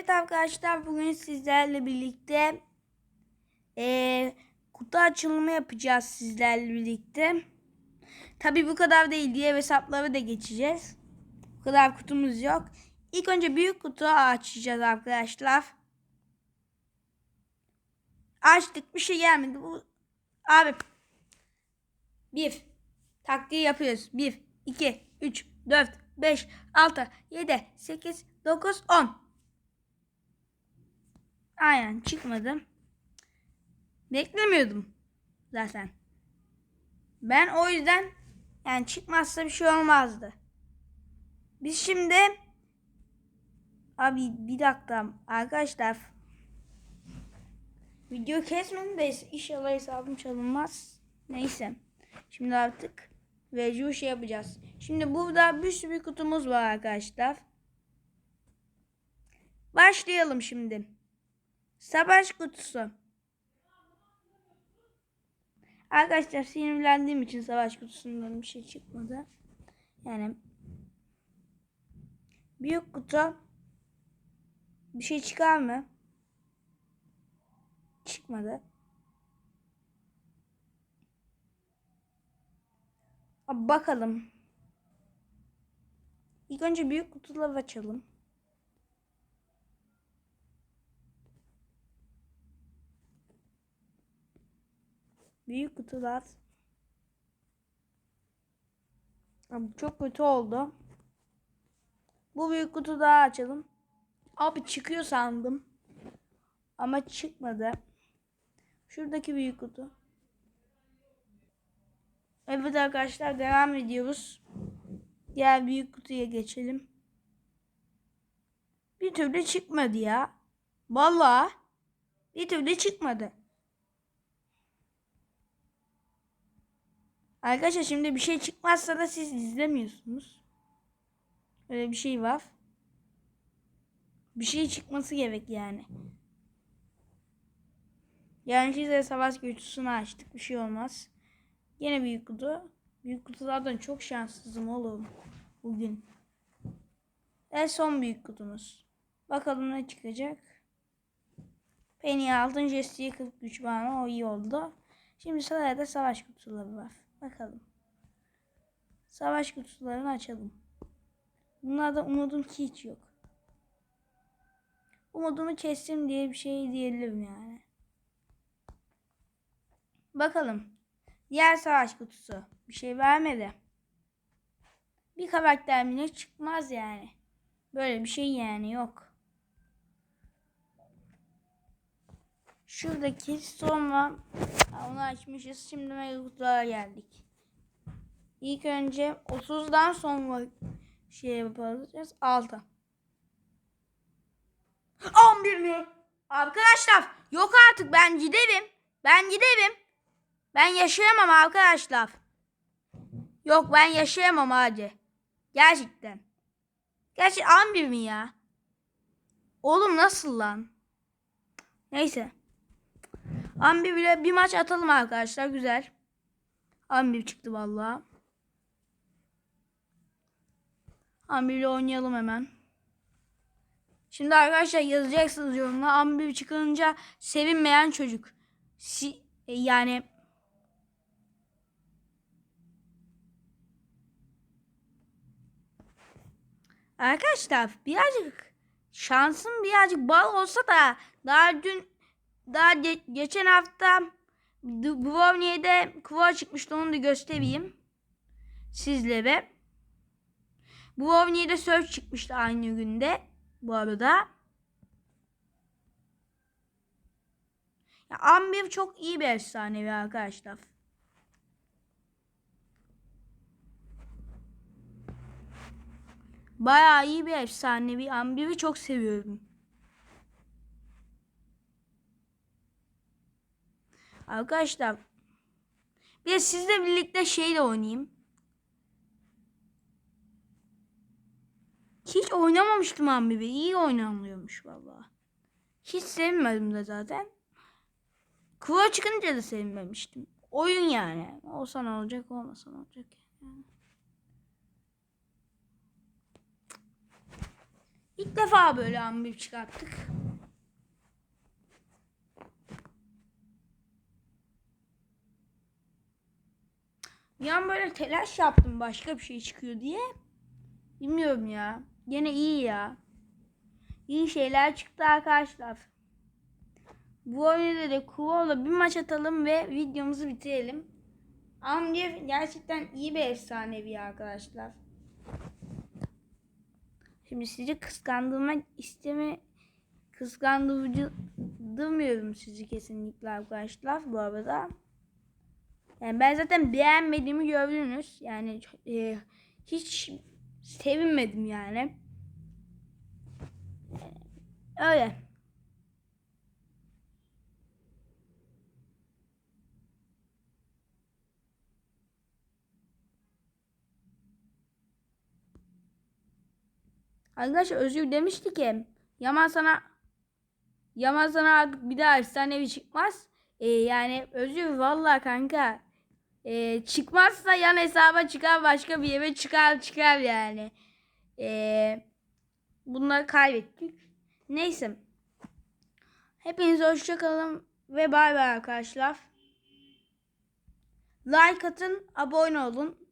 Evet arkadaşlar bugün sizlerle birlikte eee, kutu açılımı yapacağız sizlerle birlikte. Tabi bu kadar değil diye hesapları da geçeceğiz. Bu kadar kutumuz yok. İlk önce büyük kutu açacağız arkadaşlar. Açtık bir şey gelmedi. Bu abi bir taktiği yapıyoruz. 1 2 3 4 5 6 7 8 9 10 Aynen çıkmadı. Beklemiyordum zaten. Ben o yüzden yani çıkmazsa bir şey olmazdı. Biz şimdi abi bir dakika arkadaşlar video kesmedim de inşallah hesabım çalınmaz. Neyse. Şimdi artık review şey yapacağız. Şimdi burada bir sürü kutumuz var arkadaşlar. Başlayalım şimdi. Savaş kutusu. Arkadaşlar sinirlendiğim için savaş kutusundan bir şey çıkmadı. Yani büyük kutu bir şey çıkar mı? Çıkmadı. Bakalım. İlk önce büyük kutuları açalım. Büyük kutular. Abi çok kötü oldu. Bu büyük kutu daha açalım. Abi çıkıyor sandım. Ama çıkmadı. Şuradaki büyük kutu. Evet arkadaşlar devam ediyoruz. Diğer büyük kutuya geçelim. Bir türlü çıkmadı ya. Vallahi bir türlü çıkmadı. Arkadaşlar şimdi bir şey çıkmazsa da siz izlemiyorsunuz. Öyle bir şey var. Bir şey çıkması gerek yani. Yani size savaş güçlüsünü açtık. Bir şey olmaz. Yine büyük kutu. Büyük kutulardan çok şanssızım oğlum. Bugün. En son büyük kutumuz. Bakalım ne çıkacak. Penny altın Jesse'ye 40 güç bana o iyi oldu. Şimdi sırada savaş kutuları var. Bakalım. Savaş kutularını açalım. Bunlarda umudum ki hiç yok. Umudumu kestim diye bir şey diyelim yani. Bakalım. Diğer savaş kutusu. Bir şey vermedi. Bir karakter bile çıkmaz yani. Böyle bir şey yani yok. Şuradaki sonra onu açmışız. Şimdi mega kutulara geldik. İlk önce 30'dan sonra şey yapacağız. 6. 11 mi? Arkadaşlar yok artık ben giderim. Ben giderim. Ben yaşayamam arkadaşlar. Yok ben yaşayamam hadi. Gerçekten. Gerçi 11 mi ya? Oğlum nasıl lan? Neyse. Ambi bile bir maç atalım arkadaşlar. Güzel. Ambi çıktı vallahi. Ambi ile oynayalım hemen. Şimdi arkadaşlar yazacaksınız yorumla. Ambi çıkınca sevinmeyen çocuk. Si e, yani Arkadaşlar birazcık şansım birazcık bal olsa da daha dün daha ge- geçen hafta Brownie'de kuva çıkmıştı onu da göstereyim sizlere. Brownie'de search çıkmıştı aynı günde bu arada. Ya Amber çok iyi bir efsanevi arkadaşlar. Bayağı iyi bir efsanevi. Amber'i çok seviyorum. Arkadaşlar bir de sizle birlikte şeyle oynayayım. Hiç oynamamıştım Amber'i. İyi oynanıyormuş vallahi. Hiç sevmedim de zaten. Kıva çıkınca da sevmemiştim. Oyun yani. Olsa ne olacak olmasa ne olacak. Yani. İlk defa böyle ambip çıkarttık. Bir böyle telaş yaptım başka bir şey çıkıyor diye. Bilmiyorum ya. Yine iyi ya. İyi şeyler çıktı arkadaşlar. Bu oyunda da Kuvo'la bir maç atalım ve videomuzu bitirelim. Amcev gerçekten iyi bir efsanevi arkadaşlar. Şimdi sizi kıskandırmak isteme kıskandırmıyorum sizi kesinlikle arkadaşlar bu arada. Yani ben zaten beğenmediğimi gördünüz. Yani e, hiç sevinmedim yani. Öyle. Arkadaşlar Özgür demişti ki Yaman sana Yaman sana artık bir daha efsanevi çıkmaz. Ee, yani Özgür vallahi kanka ee, çıkmazsa yan hesaba çıkar başka bir yere çıkar çıkar yani. Ee, bunları kaybettik. Neyse. Hepinize hoşçakalın ve bay bay arkadaşlar. Like atın, abone olun.